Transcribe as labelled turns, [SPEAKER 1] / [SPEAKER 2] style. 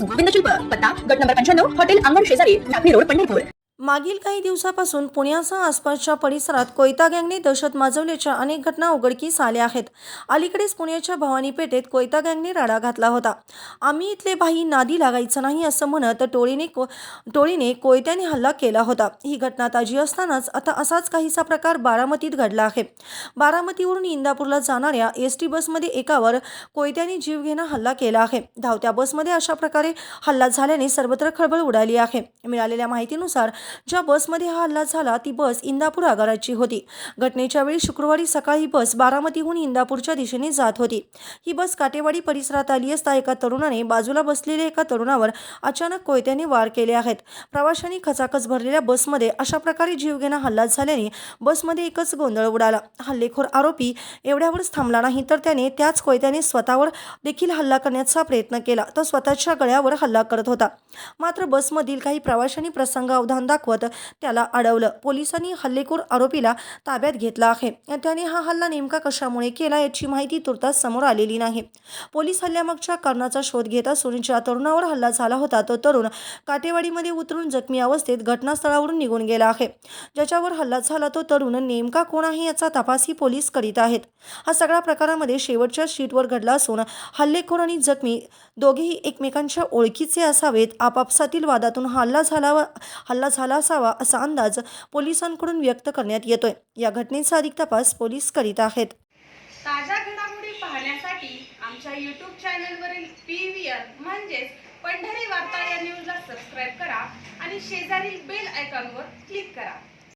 [SPEAKER 1] गोविंद शिल्प पत्ता गट नंबर पंच्याण्णव हॉटेल अंगण शेजारी टाकणी रोड पंढरपूर.
[SPEAKER 2] मागील काही दिवसापासून पुण्यासह आसपासच्या परिसरात कोयता गँगने दहशत माजवल्याच्या अनेक घटना उघडकीस आल्या आहेत. अलीकडेच पुण्याच्या भवानी पेठेत कोयता गँगने राडा घातला होता. आम्ही इथले भाई नादी लागायचं नाही असं म्हणत टोळीने को टोळीने कोयत्याने हल्ला केला होता. ही घटना ताजी असतानाच आता असाच काहीसा प्रकार बारामतीत घडला आहे. बारामतीवरून इंदापूरला जाणाऱ्या एस टी बसमध्ये एकावर कोयत्याने जीवघेणा हल्ला केला आहे. धावत्या बसमध्ये अशा प्रकारे हल्ला झाल्याने सर्वत्र खळबळ उडाली आहे. मिळालेल्या माहितीनुसार ज्या बसमध्ये हा हल्ला झाला ती बस इंदापूर आगाराची होती. घटनेच्या वेळी शुक्रवारी सकाळी बस बारामतीहून इंदापूरच्या दिशेने जात होती. ही बस काटेवाडी परिसरात आली असता एका तरुणाने बाजूला बसलेल्या एका तरुणावर अचानक कोयत्याने वार केले आहेत. प्रवाशांनी खचाखच भरलेल्या बसमध्ये अशा प्रकारे जीवघेणा हल्ला झाल्याने बसमध्ये एकच गोंधळ उडाला. हल्लेखोर आरोपी एवढ्यावरच थांबला नाही तर त्याने त्याच कोयत्याने स्वतःवर देखील हल्ला करण्याचा प्रयत्न केला. तो स्वतःच्या गळ्यावर हल्ला करत होता. मात्र बसमधील काही प्रवाशांनी प्रसंगावधान दाखवत त्याला अडवलं. पोलिसांनी हल्लेखोर आरोपीला ताब्यात घेतला आहे. त्याने हा हल्ला नेमका कशामुळे केला याची माहिती तुर्तास समोर आलेली नाही. पोलीस हल्ल्यामागच्या कारणाचा शोध घेत असून ज्या तरुणावर हल्ला झाला होता तो तरुण काटेवाडीमध्ये उतरून जखमी अवस्थेत घटनास्थळावरून निघून गेला आहे. ज्याच्यावर हल्ला झाला तो तरुण नेमका कोण आहे याचा तपासही पोलीस करीत आहेत. हा सगळा प्रकारामध्ये शेवटच्या शीटवर घडला असून हल्लेखोर आणि जखमी दोघेही एकमेकांच्या ओळखीचे असावेत. आपापसातील वादातून हल्ला झाला हल्ला झाला झाला असावा असा अंदाज पोलिसांकडून व्यक्त करण्यात येतोय. या घटनेचा अधिक तपास पोलीस करीत आहेत.
[SPEAKER 3] ताज्या घडामोडी पाहण्यासाठी आमच्या यूट्यूब चॅनलवरील पी व्ही आर म्हणजेच पंढरी वार्ता या न्यूजला सबस्क्राईब करा आणि शेजारील बेल आयकॉनवर क्लिक करा.